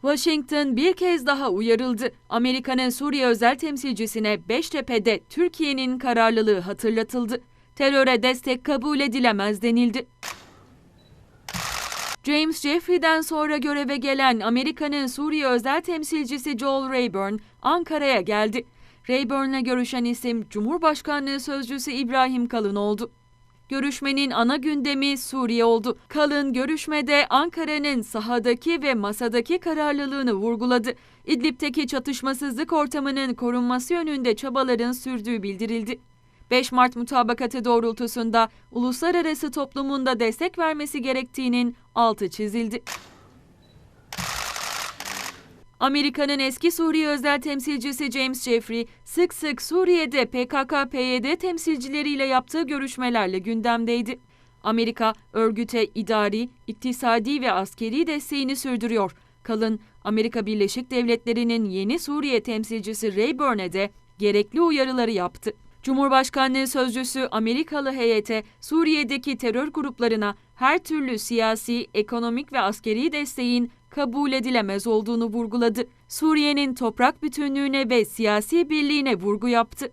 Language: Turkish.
Washington bir kez daha uyarıldı. Amerika'nın Suriye özel temsilcisine Beştepe'de Türkiye'nin kararlılığı hatırlatıldı. Teröre destek kabul edilemez denildi. James Jeffrey'den sonra göreve gelen Amerika'nın Suriye özel temsilcisi Joel Rayburn Ankara'ya geldi. Rayburn'la görüşen isim Cumhurbaşkanlığı Sözcüsü İbrahim Kalın oldu. Görüşmenin ana gündemi Suriye oldu. Kalın görüşmede Ankara'nın sahadaki ve masadaki kararlılığını vurguladı. İdlib'teki çatışmasızlık ortamının korunması yönünde çabaların sürdüğü bildirildi. 5 Mart mutabakatı doğrultusunda uluslararası toplumunda destek vermesi gerektiğinin altı çizildi. Amerika'nın eski Suriye özel temsilcisi James Jeffrey sık sık Suriye'de PKK-PYD temsilcileriyle yaptığı görüşmelerle gündemdeydi. Amerika örgüte idari, iktisadi ve askeri desteğini sürdürüyor. Kalın, Amerika Birleşik Devletleri'nin yeni Suriye temsilcisi Rayburn'e de gerekli uyarıları yaptı. Cumhurbaşkanlığı sözcüsü Amerikalı heyete Suriye'deki terör gruplarına her türlü siyasi, ekonomik ve askeri desteğin kabul edilemez olduğunu vurguladı. Suriye'nin toprak bütünlüğüne ve siyasi birliğine vurgu yaptı.